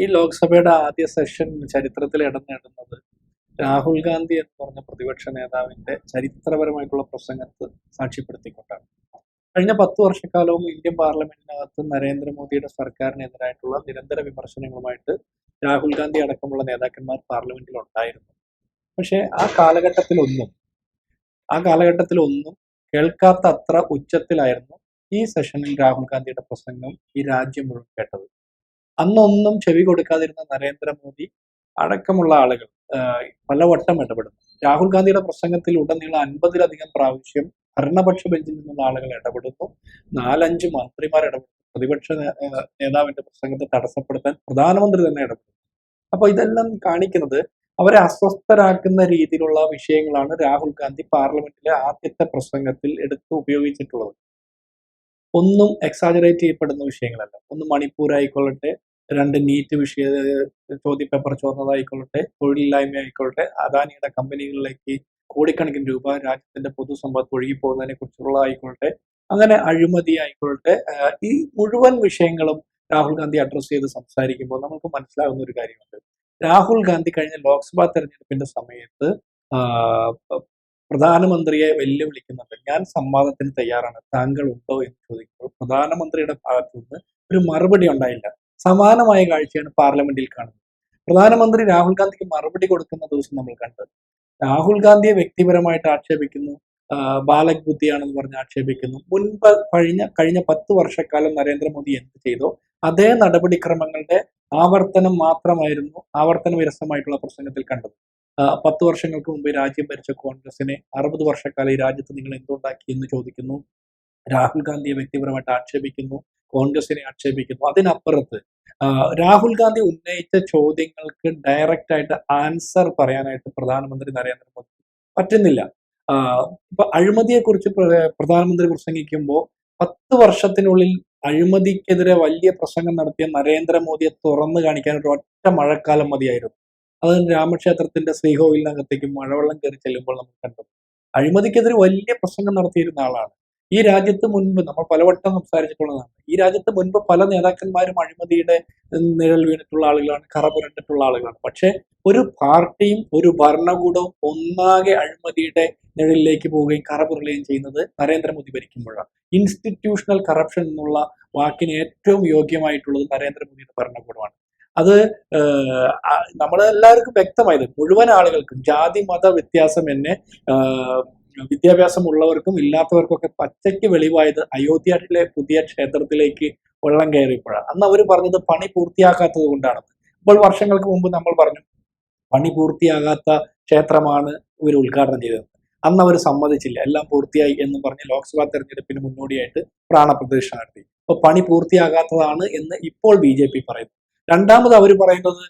ഈ ലോക്സഭയുടെ ആദ്യ സെഷൻ ചരിത്രത്തിൽ ഇടം നേടുന്നത് രാഹുൽ ഗാന്ധി എന്ന് പറഞ്ഞ പ്രതിപക്ഷ നേതാവിന്റെ ചരിത്രപരമായിട്ടുള്ള പ്രസംഗത്ത് സാക്ഷ്യപ്പെടുത്തിക്കൊണ്ടാണ്. കഴിഞ്ഞ പത്ത് വർഷക്കാലവും ഇന്ത്യൻ പാർലമെന്റിനകത്ത് നരേന്ദ്രമോദിയുടെ സർക്കാരിനെതിരായിട്ടുള്ള നിരന്തര വിമർശനങ്ങളുമായിട്ട് രാഹുൽ ഗാന്ധി അടക്കമുള്ള നേതാക്കന്മാർ പാർലമെന്റിൽ ഉണ്ടായിരുന്നു പക്ഷേ ആ കാലഘട്ടത്തിലൊന്നും ആ കാലഘട്ടത്തിലൊന്നും കേൾക്കാത്ത അത്ര ഉച്ചത്തിലായിരുന്നു ഈ സെഷനിൽ രാഹുൽ ഗാന്ധിയുടെ പ്രസംഗം ഈ രാജ്യം മുഴുവൻ കേട്ടത്. അന്നൊന്നും ചെവി കൊടുക്കാതിരുന്ന നരേന്ദ്രമോദി അടക്കമുള്ള ആളുകൾ പലവട്ടം ഇടപെടുന്നു. രാഹുൽ ഗാന്ധിയുടെ പ്രസംഗത്തിൽ ഉടനീളം അൻപതിലധികം പ്രാവശ്യം ഭരണപക്ഷ ബെഞ്ചിൽ നിന്നുള്ള ആളുകൾ ഇടപെടുന്നു. നാലഞ്ച് മന്ത്രിമാർ ഇടപെടുന്നു. പ്രതിപക്ഷ നേതാവിന്റെ പ്രസംഗത്തെ തടസ്സപ്പെടുത്താൻ പ്രധാനമന്ത്രി തന്നെ ഇടപെടുന്നു. അപ്പൊ ഇതെല്ലാം കാണിക്കുന്നത് അവരെ അസ്വസ്ഥരാക്കുന്ന രീതിയിലുള്ള വിഷയങ്ങളാണ് രാഹുൽ ഗാന്ധി പാർലമെന്റിലെ ആദ്യത്തെ പ്രസംഗത്തിൽ എടുത്ത് ഉപയോഗിച്ചിട്ടുള്ളത്. ഒന്നും എക്സാജറേറ്റ് ചെയ്യപ്പെടുന്ന വിഷയങ്ങളല്ല. ഒന്ന് മണിപ്പൂർ ആയിക്കൊള്ളട്ടെ രണ്ട് നീറ്റ് വിഷയ ചോദ്യപേപ്പർ ചോർന്നതായിക്കൊള്ളട്ടെ തൊഴിലില്ലായ്മ ആയിക്കൊള്ളട്ടെ അദാനിയുടെ കമ്പനികളിലേക്ക് കോടിക്കണക്കിന് രൂപ രാജ്യത്തിന്റെ പൊതുസമ്പത്ത് ഒഴുകിപ്പോകുന്നതിനെ കുറിച്ചുള്ളതായിക്കൊള്ളട്ടെ അങ്ങനെ അഴിമതി ആയിക്കൊള്ളട്ടെ ഈ മുഴുവൻ വിഷയങ്ങളും രാഹുൽ ഗാന്ധി അഡ്രസ്സ് ചെയ്ത് സംസാരിക്കുമ്പോൾ നമുക്ക് മനസ്സിലാകുന്ന ഒരു കാര്യമുണ്ട്. രാഹുൽ ഗാന്ധി കഴിഞ്ഞ ലോക്സഭാ തെരഞ്ഞെടുപ്പിന്റെ സമയത്ത് പ്രധാനമന്ത്രിയെ വെല്ലുവിളിക്കുന്നുണ്ട്. ഞാൻ സംവാദത്തിന് തയ്യാറാണ്. താങ്കൾ ഉണ്ടോ? എന്ന് ചോദിക്കുമ്പോൾ പ്രധാനമന്ത്രിയുടെ ഭാഗത്തു നിന്ന് ഒരു മറുപടി ഉണ്ടായില്ല. സമാനമായ കാഴ്ചയാണ് പാർലമെന്റിൽ കാണുന്നത്. പ്രധാനമന്ത്രി രാഹുൽ ഗാന്ധിക്ക് മറുപടി കൊടുക്കുന്ന ദിവസം നമ്മൾ കണ്ടത് രാഹുൽ ഗാന്ധിയെ വ്യക്തിപരമായിട്ട് ആക്ഷേപിക്കുന്നു. ബാലക് ബുദ്ധിയാണെന്ന് പറഞ്ഞ് ആക്ഷേപിക്കുന്നു. മുൻപ് കഴിഞ്ഞ കഴിഞ്ഞ പത്ത് വർഷക്കാലം നരേന്ദ്രമോദി എന്ത് ചെയ്തോ അതേ നടപടിക്രമങ്ങളുടെ ആവർത്തനം മാത്രമായിരുന്നു ആവർത്തന വിരസമായിട്ടുള്ള പ്രസംഗത്തിൽ കണ്ടത്. പത്ത് വർഷങ്ങൾക്ക് മുമ്പ് രാജ്യം ഭരിച്ച കോൺഗ്രസിനെ അറുപത് വർഷക്കാലം ഈ രാജ്യത്ത് നിങ്ങൾ എന്തുണ്ടാക്കി എന്ന് ചോദിക്കുന്നു? രാഹുൽ ഗാന്ധിയെ വ്യക്തിപരമായിട്ട് ആക്ഷേപിക്കുന്നു കോൺഗ്രസിനെ ആക്ഷേപിക്കുന്നു. അതിനപ്പുറത്ത് രാഹുൽ ഗാന്ധി ഉന്നയിച്ച ചോദ്യങ്ങൾക്ക് ഡയറക്റ്റ് ആയിട്ട് ആൻസർ പറയാനായിട്ട് പ്രധാനമന്ത്രി നരേന്ദ്രമോദി പറ്റുന്നില്ല. ഇപ്പൊ അഴിമതിയെ കുറിച്ച് പ്രധാനമന്ത്രി പ്രസംഗിക്കുമ്പോൾ പത്ത് വർഷത്തിനുള്ളിൽ അഴിമതിക്കെതിരെ വലിയ പ്രസംഗം നടത്തിയ നരേന്ദ്രമോദിയെ തുറന്നു കാണിക്കാൻ ഒരു ഒറ്റ മഴക്കാലം മതിയായിരുന്നു. അത് രാമക്ഷേത്രത്തിന്റെ ശ്രീകോവിലിനകത്തേക്ക് മഴവെള്ളം കയറി ചെല്ലുമ്പോൾ നമ്മൾ കണ്ടു. അഴിമതിക്കെതിരെ വലിയ പ്രസംഗം നടത്തിയിരുന്ന ആളാണ്. ഈ രാജ്യത്ത് മുൻപ് നമ്മൾ പലവട്ടം സംസാരിച്ചിട്ടുള്ളതാണ്. ഈ രാജ്യത്ത് മുൻപ് പല നേതാക്കന്മാരും അഴിമതിയുടെ നിഴൽ വീണിട്ടുള്ള ആളുകളാണ് കറ പുരണ്ടിട്ടുള്ള ആളുകളാണ്. പക്ഷെ ഒരു പാർട്ടിയും ഒരു ഭരണകൂടവും ഒന്നാകെ അഴിമതിയുടെ നിഴലിലേക്ക് പോവുകയും കറ പുരളുകയും ചെയ്യുന്നത് നരേന്ദ്രമോദി ഭരിക്കുമ്പോഴാണ്. ഇൻസ്റ്റിറ്റ്യൂഷണൽ കറപ്ഷൻ എന്നുള്ള വാക്കിന് ഏറ്റവും യോഗ്യമായിട്ടുള്ളത് നരേന്ദ്രമോദിയുടെ ഭരണകൂടമാണ്. അത് നമ്മളെല്ലാവർക്കും വ്യക്തമായത് മുഴുവൻ ആളുകൾക്കും ജാതി മത വ്യത്യാസം എന്നെ ആഹ്, ഇല്ലാത്തവർക്കൊക്കെ പച്ചയ്ക്ക് വെളിവായത് അയോധ്യയിലെ പുതിയ ക്ഷേത്രത്തിലേക്ക് വെള്ളം കയറിയപ്പോഴാണ്. അന്ന് അവർ പറഞ്ഞത് പണി പൂർത്തിയാക്കാത്തത് കൊണ്ടാണ്. ഇപ്പോൾ വർഷങ്ങൾക്ക് മുമ്പ് നമ്മൾ പറഞ്ഞു പണി പൂർത്തിയാകാത്ത ക്ഷേത്രമാണ് ഇവർ ഉദ്ഘാടനം ചെയ്തത്. അന്ന് അവർ സമ്മതിച്ചില്ല. എല്ലാം പൂർത്തിയായി എന്ന് പറഞ്ഞ് ലോക്സഭാ തെരഞ്ഞെടുപ്പിന് മുന്നോടിയായിട്ട് പ്രാണപ്രതിഷ്ഠ നടത്തി. അപ്പൊ പണി പൂർത്തിയാകാത്തതാണ് എന്ന് ഇപ്പോൾ ബി ജെ പി പറയുന്നു. രണ്ടാമത് അവർ പറയുന്നത്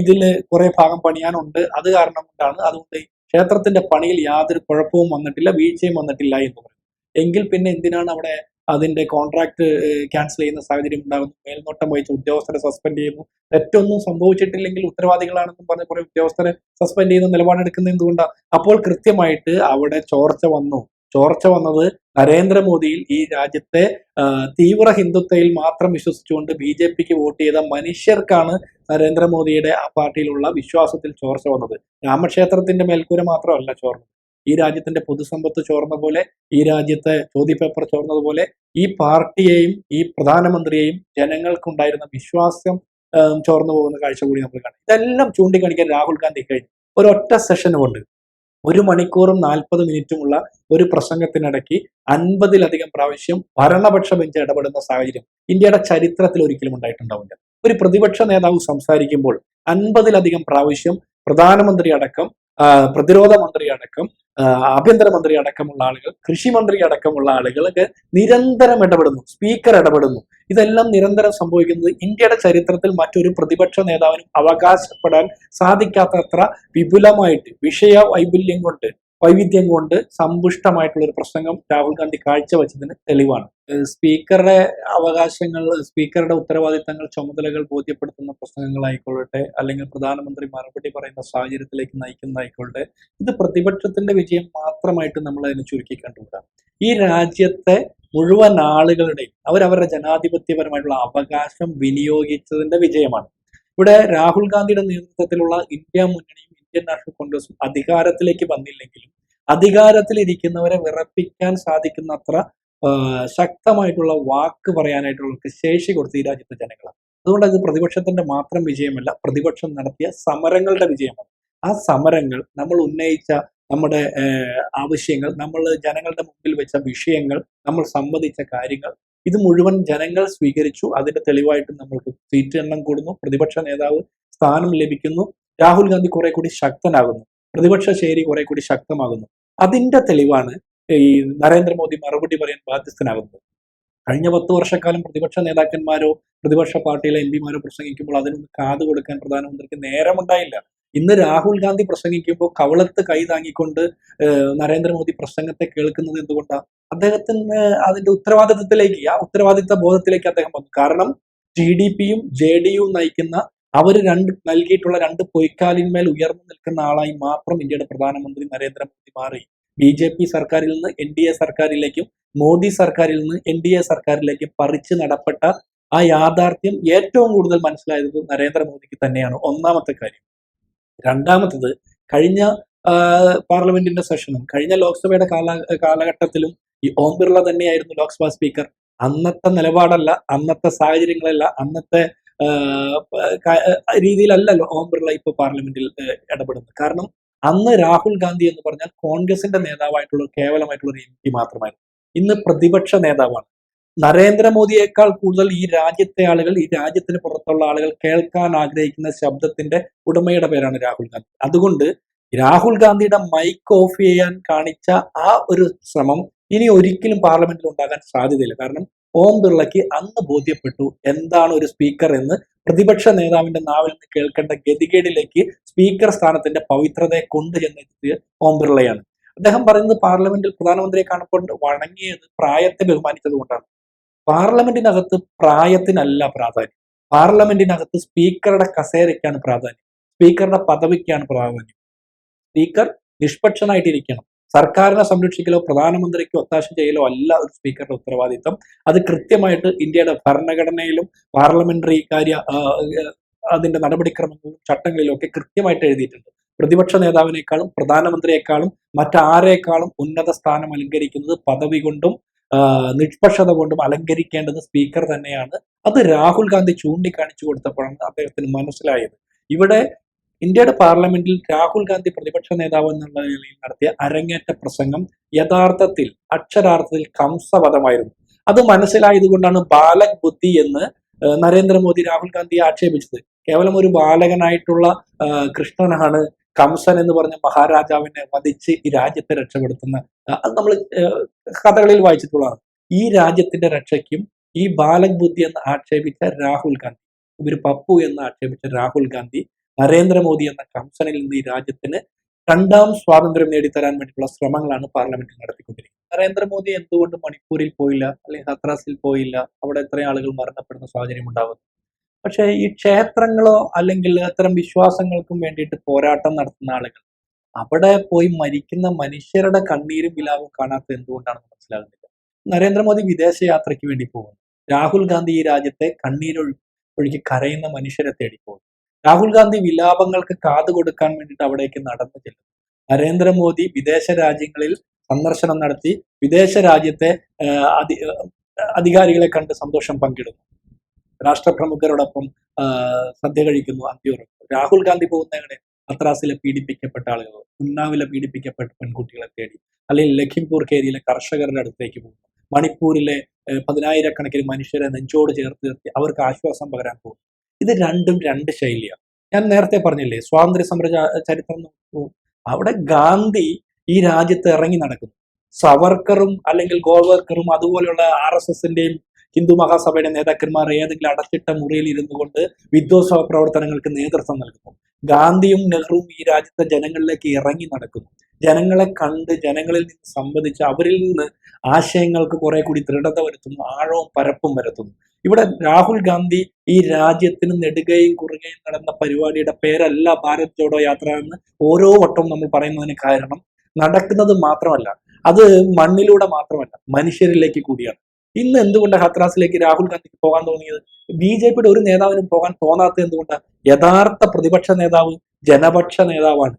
ഇതിൽ കുറെ ഭാഗം പണിയാനുണ്ട്. അത് കാരണം കൊണ്ടാണ്. അതുകൊണ്ട് ക്ഷേത്രത്തിന്റെ പണിയിൽ യാതൊരു കുഴപ്പവും വന്നിട്ടില്ല വീഴ്ചയും വന്നിട്ടില്ല എന്ന് പറയും എങ്കിൽ പിന്നെ എന്തിനാണ് അവിടെ അതിന്റെ കോൺട്രാക്ട് ക്യാൻസൽ ചെയ്യുന്ന സാഹചര്യം ഉണ്ടാകുന്നു മേൽനോട്ടം വഹിച്ച ഉദ്യോഗസ്ഥരെ സസ്പെൻഡ് ചെയ്യുന്നു. തെറ്റൊന്നും സംഭവിച്ചിട്ടില്ലെങ്കിൽ ഉത്തരവാദികളാണെന്നും പറഞ്ഞ് കുറെ ഉദ്യോഗസ്ഥരെ സസ്പെൻഡ് ചെയ്യുന്ന നിലപാടെടുക്കുന്നത് എന്തുകൊണ്ടാണ് അപ്പോൾ കൃത്യമായിട്ട് അവിടെ ചോർച്ച വന്നു. ചോർച്ച വന്നത് നരേന്ദ്രമോദിയിൽ ഈ രാജ്യത്തെ തീവ്ര ഹിന്ദുത്വയിൽ മാത്രം വിശ്വസിച്ചുകൊണ്ട് ബി ജെ പിക്ക് വോട്ട് ചെയ്ത മനുഷ്യർക്കാണ് നരേന്ദ്രമോദിയുടെ ആ പാർട്ടിയിലുള്ള വിശ്വാസത്തിൽ ചോർച്ച വന്നത്. രാമക്ഷേത്രത്തിന്റെ മേൽക്കൂര മാത്രമല്ല ചോർന്നത്. ഈ രാജ്യത്തിന്റെ പൊതുസമ്പത്ത് ചോർന്ന പോലെ ഈ രാജ്യത്തെ ചോദ്യപേപ്പർ ചോർന്നതുപോലെ ഈ പാർട്ടിയെയും ഈ പ്രധാനമന്ത്രിയെയും ജനങ്ങൾക്കുണ്ടായിരുന്ന വിശ്വാസം ചോർന്നു പോകുന്ന കാഴ്ച കൂടി നമ്മൾ കാണും. ഇതെല്ലാം ചൂണ്ടിക്കാണിക്കാൻ രാഹുൽ ഗാന്ധി കഴിഞ്ഞു. ഒരൊറ്റ സെഷൻ കൊണ്ട് ഒരു മണിക്കൂറും നാൽപ്പത് മിനിറ്റുമുള്ള ഒരു പ്രസംഗത്തിനിടയ്ക്ക് അൻപതിലധികം പ്രാവശ്യം ഭരണപക്ഷ ബെഞ്ച് ഇടപെടുന്ന സാഹചര്യം ഇന്ത്യയുടെ ചരിത്രത്തിൽ ഒരിക്കലും ഉണ്ടായിട്ടുണ്ടാവില്ല. ഒരു പ്രതിപക്ഷ നേതാവ് സംസാരിക്കുമ്പോൾ അൻപതിലധികം പ്രാവശ്യം പ്രധാനമന്ത്രി അടക്കം പ്രതിരോധ മന്ത്രി അടക്കം ആഭ്യന്തരമന്ത്രി അടക്കമുള്ള ആളുകൾ കൃഷി മന്ത്രി അടക്കമുള്ള ആളുകളൊക്കെ നിരന്തരം ഇടപെടുന്നു സ്പീക്കർ ഇടപെടുന്നു. ഇതെല്ലാം നിരന്തരം സംഭവിക്കുന്നത് ഇന്ത്യയുടെ ചരിത്രത്തിൽ മറ്റൊരു പ്രതിപക്ഷ നേതാവിനും അവകാശപ്പെടാൻ സാധിക്കാത്തത്ര വിപുലമായിട്ട് വിഷയ വൈപുല്യം കൊണ്ട് വൈവിധ്യം കൊണ്ട് സമ്പുഷ്ടമായിട്ടുള്ള ഒരു പ്രസംഗം രാഹുൽ ഗാന്ധി കാഴ്ചവെച്ചതിന് തെളിവാണ്. സ്പീക്കറുടെ അവകാശങ്ങൾ സ്പീക്കറുടെ ഉത്തരവാദിത്തങ്ങൾ ചുമതലകൾ ബോധ്യപ്പെടുത്തുന്ന പ്രസംഗങ്ങളായിക്കൊള്ളട്ടെ അല്ലെങ്കിൽ പ്രധാനമന്ത്രി മറുപടി പറയുന്ന സാഹചര്യത്തിലേക്ക് നയിക്കുന്നതായിക്കൊള്ളട്ടെ ഇത് പ്രതിപക്ഷത്തിന്റെ വിജയം മാത്രമായിട്ട് നമ്മൾ അതിനെ ചുരുക്കി കണ്ടുകൂടാ. ഈ രാജ്യത്തെ മുഴുവൻ ആളുകളുടെയും അവരവരുടെ ജനാധിപത്യപരമായിട്ടുള്ള അവകാശം വിനിയോഗിച്ചതിന്റെ വിജയമാണ്. ഇവിടെ രാഹുൽ ഗാന്ധിയുടെ നേതൃത്വത്തിലുള്ള ഇന്ത്യ മുന്നണിയും ഇന്ത്യൻ നാഷണൽ കോൺഗ്രസ് അധികാരത്തിലേക്ക് വന്നില്ലെങ്കിലും അധികാരത്തിലിരിക്കുന്നവരെ വിറപ്പിക്കാൻ സാധിക്കുന്ന അത്ര ശക്തമായിട്ടുള്ള വാക്ക് പറയാനായിട്ടുള്ള ശേഷി കൊടുത്ത് ഈ രാജ്യത്തെ ജനങ്ങളാണ്. അതുകൊണ്ട് അത് പ്രതിപക്ഷത്തിന്റെ മാത്രം വിജയമല്ല പ്രതിപക്ഷം നടത്തിയ സമരങ്ങളുടെ വിജയമാണ്. ആ സമരങ്ങൾ നമ്മൾ ഉന്നയിച്ച നമ്മുടെ ആവശ്യങ്ങൾ നമ്മൾ ജനങ്ങളുടെ മുമ്പിൽ വെച്ച വിഷയങ്ങൾ നമ്മൾ സംവദിച്ച കാര്യങ്ങൾ ഇത് മുഴുവൻ ജനങ്ങൾ സ്വീകരിച്ചു. അതിന്റെ തെളിവായിട്ട് നമ്മൾക്ക് സീറ്റ് എണ്ണം കൂടുന്നു പ്രതിപക്ഷ നേതാവ് സ്ഥാനം ലഭിക്കുന്നു. രാഹുൽ ഗാന്ധി കുറെ കൂടി ശക്തനാകുന്നു. പ്രതിപക്ഷ ശേരി കുറെ കൂടി ശക്തമാകുന്നു. അതിന്റെ തെളിവാണ് ഈ നരേന്ദ്രമോദി മറുപടി പറയാൻ ബാധ്യസ്ഥനാകുന്നത്. കഴിഞ്ഞ പത്ത് വർഷക്കാലം പ്രതിപക്ഷ നേതാക്കന്മാരോ പ്രതിപക്ഷ പാർട്ടിയിലെ എം പിമാരോ പ്രസംഗിക്കുമ്പോൾ അതിനൊന്ന് കാത് കൊടുക്കാൻ പ്രധാനമന്ത്രിക്ക് നേരമുണ്ടായില്ല. ഇന്ന് രാഹുൽ ഗാന്ധി പ്രസംഗിക്കുമ്പോൾ കവളത്ത് കൈ താങ്ങിക്കൊണ്ട് നരേന്ദ്രമോദി പ്രസംഗത്തെ കേൾക്കുന്നത് എന്തുകൊണ്ടാണ് അദ്ദേഹത്തിന് അതിന്റെ ഉത്തരവാദിത്തത്തിലേക്ക് ആ ഉത്തരവാദിത്ത ബോധത്തിലേക്ക് അദ്ദേഹം വന്നു. കാരണം ടി ഡി പിയും ജെ ഡി യു നയിക്കുന്ന അവർ രണ്ട് നൽകിയിട്ടുള്ള രണ്ട് പൊയ്ക്കാലിന്മേൽ ഉയർന്നു നിൽക്കുന്ന ആളായി മാത്രം ഇന്ത്യയുടെ പ്രധാനമന്ത്രി നരേന്ദ്രമോദി മാറി. ബി ജെ പി സർക്കാരിൽ നിന്ന് എൻ ഡി എ സർക്കാരിലേക്കും മോദി സർക്കാരിൽ നിന്ന് എൻ ഡി എ സർക്കാരിലേക്കും പറിച്ചു നടപ്പെട്ട ആ യാഥാർത്ഥ്യം ഏറ്റവും കൂടുതൽ മനസ്സിലായത് നരേന്ദ്രമോദിക്ക് തന്നെയാണ്. ഒന്നാമത്തെ കാര്യം. രണ്ടാമത്തത് കഴിഞ്ഞ പാർലമെന്റിന്റെ സെഷനും കഴിഞ്ഞ ലോക്സഭയുടെ കാല കാലഘട്ടത്തിലും ഈ ഓം ബിർള തന്നെയായിരുന്നു ലോക്സഭാ സ്പീക്കർ. അന്നത്തെ നിലപാടല്ല അന്നത്തെ സാഹചര്യങ്ങളല്ല അന്നത്തെ രീതിയിലല്ലല്ലോ ഓം ബിർള ഇപ്പൊ പാർലമെന്റിൽ ഇടപെടുന്നത്. കാരണം അന്ന് രാഹുൽ ഗാന്ധി എന്ന് പറഞ്ഞാൽ കോൺഗ്രസിന്റെ നേതാവായിട്ടുള്ള കേവലമായിട്ടുള്ള ഒരു എം പി മാത്രമായിരുന്നു. ഇന്ന് പ്രതിപക്ഷ നേതാവാണ്. നരേന്ദ്രമോദിയേക്കാൾ കൂടുതൽ ഈ രാജ്യത്തെ ആളുകൾ ഈ രാജ്യത്തിന് പുറത്തുള്ള ആളുകൾ കേൾക്കാൻ ആഗ്രഹിക്കുന്ന ശബ്ദത്തിന്റെ ഉടമയുടെ പേരാണ് രാഹുൽ ഗാന്ധി. അതുകൊണ്ട് രാഹുൽ ഗാന്ധിയുടെ മൈക്ക് ഓഫ് ചെയ്യാൻ കാണിച്ച ആ ഒരു ശ്രമം ഇനി ഒരിക്കലും പാർലമെന്റിൽ ഉണ്ടാകാൻ സാധ്യതയില്ല. കാരണം ഓം ബിർളയ്ക്ക് അന്ന് ബോധ്യപ്പെട്ടു എന്താണ് ഒരു സ്പീക്കർ എന്ന്. പ്രതിപക്ഷ നേതാവിന്റെ നാവിൽ നിന്ന് കേൾക്കേണ്ട ഗതികേടിലേക്ക് സ്പീക്കർ സ്ഥാനത്തിന്റെ പവിത്രതയെ കൊണ്ടുചെന്നെത്തിയ ഓം ബിർളയാണ് അദ്ദേഹം പറയുന്നത് പാർലമെന്റിൽ പ്രധാനമന്ത്രിയെ കാണുമ്പോൾ വണങ്ങിയത് പ്രായത്തെ ബഹുമാനിച്ചത് കൊണ്ടാണ്. പാർലമെന്റിനകത്ത് പ്രായത്തിനല്ല പ്രാധാന്യം. പാർലമെന്റിനകത്ത് സ്പീക്കറുടെ കസേരയ്ക്കാണ് പ്രാധാന്യം. സ്പീക്കറുടെ പദവിക്കാണ് പ്രാധാന്യം. സ്പീക്കർ നിഷ്പക്ഷനായിട്ടിരിക്കണം. സർക്കാരിനെ സംരക്ഷിക്കലോ പ്രധാനമന്ത്രിക്ക് ഒത്താശ ചെയ്യലോ അല്ല ഒരു സ്പീക്കറുടെ ഉത്തരവാദിത്തം അത് കൃത്യമായിട്ട് ഇന്ത്യയുടെ ഭരണഘടനയിലും പാർലമെന്ററി കാര്യ അതിന്റെ നടപടിക്രമങ്ങളിലും ചട്ടങ്ങളിലും ഒക്കെ കൃത്യമായിട്ട് എഴുതിയിട്ടുണ്ട്. പ്രതിപക്ഷ നേതാവിനേക്കാളും പ്രധാനമന്ത്രിയെക്കാളും മറ്റാരേക്കാളും ഉന്നത സ്ഥാനം അലങ്കരിക്കുന്നത് പദവി കൊണ്ടും നിഷ്പക്ഷത കൊണ്ടും അലങ്കരിക്കേണ്ടത് സ്പീക്കർ തന്നെയാണ്. അത് രാഹുൽ ഗാന്ധി ചൂണ്ടിക്കാണിച്ചു കൊടുത്തപ്പോഴാണ് അദ്ദേഹത്തിന് മനസ്സിലായത്. ഇവിടെ ഇന്ത്യയുടെ പാർലമെന്റിൽ രാഹുൽ ഗാന്ധി പ്രതിപക്ഷ നേതാവ് എന്നുള്ള നിലയിൽ നടത്തിയ അരങ്ങേറ്റ പ്രസംഗം യഥാർത്ഥത്തിൽ അക്ഷരാർത്ഥത്തിൽ കംസവധമായിരുന്നു. അത് മനസ്സിലായത് കൊണ്ടാണ് ബാലക് ബുദ്ധി എന്ന് നരേന്ദ്രമോദി രാഹുൽ ഗാന്ധിയെ ആക്ഷേപിച്ചത്. കേവലം ഒരു ബാലകനായിട്ടുള്ള കൃഷ്ണനാണ് കംസൻ എന്ന് പറഞ്ഞ മഹാരാജാവിനെ വധിച്ച് ഈ രാജ്യത്തെ രക്ഷപ്പെടുത്തുന്ന അത് നമ്മൾ കഥകളിൽ വായിച്ചിട്ടുള്ളതാണ്. ഈ രാജ്യത്തിന്റെ രക്ഷയ്ക്കും ഈ ബാലക് ബുദ്ധി എന്ന് ആക്ഷേപിച്ച രാഹുൽ ഗാന്ധി ഇവർ പപ്പു എന്ന് ആക്ഷേപിച്ച രാഹുൽ ഗാന്ധി നരേന്ദ്രമോദി എന്ന കംസനിൽ നിന്ന് ഈ രാജ്യത്തിന് രണ്ടാം സ്വാതന്ത്ര്യം നേടിത്തരാൻ വേണ്ടിയിട്ടുള്ള ശ്രമങ്ങളാണ് പാർലമെന്റിൽ നടത്തിക്കൊണ്ടിരിക്കുന്നത്. നരേന്ദ്രമോദി എന്തുകൊണ്ട് മണിപ്പൂരിൽ പോയില്ല? അല്ലെങ്കിൽ ഹത്രാസിൽ പോയില്ല? അവിടെ എത്രയും ആളുകൾ മരണപ്പെടുന്ന സാഹചര്യം ഉണ്ടാവുന്നു. പക്ഷേ ഈ ക്ഷേത്രങ്ങളോ അല്ലെങ്കിൽ അത്തരം വിശ്വാസങ്ങൾക്കും വേണ്ടിയിട്ട് പോരാട്ടം നടത്തുന്ന ആളുകൾ അവിടെ പോയി മരിക്കുന്ന മനുഷ്യരുടെ കണ്ണീരും വിലാവും കാണാത്ത എന്തുകൊണ്ടാണെന്ന് മനസ്സിലാകുന്നില്ല. നരേന്ദ്രമോദി വിദേശ യാത്രയ്ക്ക് വേണ്ടി പോകുന്നു. രാഹുൽ ഗാന്ധി ഈ രാജ്യത്തെ കണ്ണീരൊഴി ഒഴുകി കരയുന്ന മനുഷ്യരെ തേടി പോകുന്നു. രാഹുൽ ഗാന്ധി വിലാപങ്ങൾക്ക് കാതു കൊടുക്കാൻ വേണ്ടിയിട്ട് അവിടേക്ക് നടന്നു ചെല്ലും നരേന്ദ്രമോദി വിദേശ രാജ്യങ്ങളിൽ സന്ദർശനം നടത്തി വിദേശ രാജ്യത്തെ അധി- അധികാരികളെ കണ്ട് സന്തോഷം പങ്കിടുന്നു. രാഷ്ട്രപ്രമുഖരോടൊപ്പം സദ്യ കഴിക്കുന്നു അന്ത്യോറക്കുന്നു രാഹുൽ ഗാന്ധി പോകുന്ന മദ്രാസിലെ പീഡിപ്പിക്കപ്പെട്ട ആളുകൾ ഉന്നാവിലെ പീഡിപ്പിക്കപ്പെട്ട പെൺകുട്ടികളെ തേടി അല്ലെങ്കിൽ ലഖിംപൂർ കേരിയിലെ കർഷകരുടെ അടുത്തേക്ക് പോകുന്നു. മണിപ്പൂരിലെ പതിനായിരക്കണക്കിന് മനുഷ്യരെ നെഞ്ചോട് ചേർത്ത് നിർത്തി അവർക്ക് ആശ്വാസം പകരാൻ പോകുന്നു. ഇത് രണ്ടും രണ്ട് ശൈലിയാണ്. ഞാൻ നേരത്തെ പറഞ്ഞില്ലേ സ്വാതന്ത്ര്യ സമര ചരിത്രം അവിടെ ഗാന്ധി ഈ രാജ്യത്ത് ഇറങ്ങി നടക്കുന്നു. സവർക്കറും അല്ലെങ്കിൽ ഗോവർക്കറും അതുപോലെയുള്ള ആർ എസ് എസിന്റെയും ഹിന്ദു മഹാസഭയുടെ നേതാക്കന്മാർ ഏതെങ്കിലും അടച്ചിട്ട മുറിയിൽ ഇരുന്നു കൊണ്ട് വിധ്വംസ പ്രവർത്തനങ്ങൾക്ക് നേതൃത്വം നൽകുന്നു. ഗാന്ധിയും നെഹ്റുവും ഈ രാജ്യത്തെ ജനങ്ങളിലേക്ക് ഇറങ്ങി നടക്കുന്നു. ജനങ്ങളെ കണ്ട് ജനങ്ങളിൽ നിന്ന് സംബന്ധിച്ച് അവരിൽ നിന്ന് ആശയങ്ങൾക്ക് കുറെ കൂടി ദൃഢത വരുത്തുന്നു ആഴവും പരപ്പും വരുത്തുന്നു. ഇവിടെ രാഹുൽ ഗാന്ധി ഈ രാജ്യത്തിന് നെടുകയും കുറുകയും നടന്ന പരിപാടിയുടെ പേരല്ല ഭാരത് ജോഡോ യാത്ര എന്ന് ഓരോ വട്ടവും നമ്മൾ പറയുന്നതിന് കാരണം നടക്കുന്നത് മാത്രമല്ല അത് മണ്ണിലൂടെ മാത്രമല്ല മനുഷ്യരിലേക്ക് കൂടിയാണ്. ഇന്ന് എന്തുകൊണ്ട് ഹത്രാസിലേക്ക് രാഹുൽ ഗാന്ധിക്ക് പോകാൻ തോന്നിയത്? ബി ജെ പിയുടെ ഒരു നേതാവിനും പോകാൻ തോന്നാത്തത് എന്തുകൊണ്ടാണ് യഥാർത്ഥ പ്രതിപക്ഷ നേതാവ് ജനപക്ഷ നേതാവാണ്.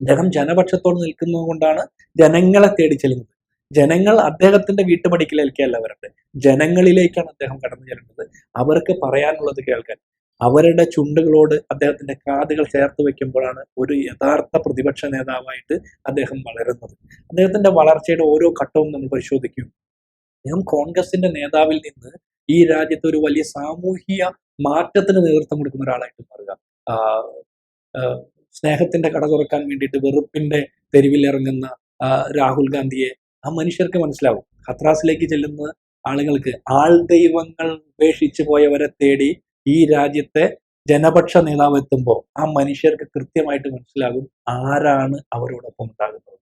അദ്ദേഹം ജനപക്ഷത്തോട് നിൽക്കുന്നത് കൊണ്ടാണ് ജനങ്ങളെ തേടി ചെല്ലുന്നത്. ജനങ്ങൾ അദ്ദേഹത്തിന്റെ വീട്ടുപടിക്കലേക്കല്ല വരട്ടെ. ജനങ്ങളിലേക്കാണ് അദ്ദേഹം കടന്നു ചെല്ലുന്നത്. അവർക്ക് പറയാനുള്ളത് കേൾക്കാൻ. അവരുടെ ചുണ്ടുകളോട് അദ്ദേഹത്തിന്റെ കാതുകൾ ചേർത്ത് വെക്കുമ്പോഴാണ് ഒരു യഥാർത്ഥ പ്രതിപക്ഷ നേതാവായിട്ട് അദ്ദേഹം വളരുന്നത്. അദ്ദേഹത്തിന്റെ വളർച്ചയുടെ ഓരോ ഘട്ടവും നമ്മൾ പരിശോധിക്കും. അദ്ദേഹം കോൺഗ്രസിന്റെ നേതാവിൽ നിന്ന് ഈ രാജ്യത്ത് ഒരു വലിയ സാമൂഹിക മാറ്റത്തിന് നേതൃത്വം കൊടുക്കുന്ന ഒരാളായിട്ട് മാറുക. സ്നേഹത്തിന്റെ കട തുറക്കാൻ വേണ്ടിയിട്ട് വെറുപ്പിന്റെ തെരുവിൽ ഇറങ്ങുന്ന രാഹുൽ ഗാന്ധിയെ ആ മനുഷ്യർക്ക് മനസ്സിലാവും. ഖത്രാസിലേക്ക് ചെല്ലുന്ന ആളുകൾക്ക് ആൾ ദൈവങ്ങൾ ഉപേക്ഷിച്ചു പോയവരെ തേടി ഈ രാജ്യത്തെ ജനപക്ഷ നേതാവ് എത്തുമ്പോൾ ആ മനുഷ്യർക്ക് കൃത്യമായിട്ട് മനസ്സിലാകും ആരാണ് അവരോടൊപ്പം ഉണ്ടാകുന്നത്.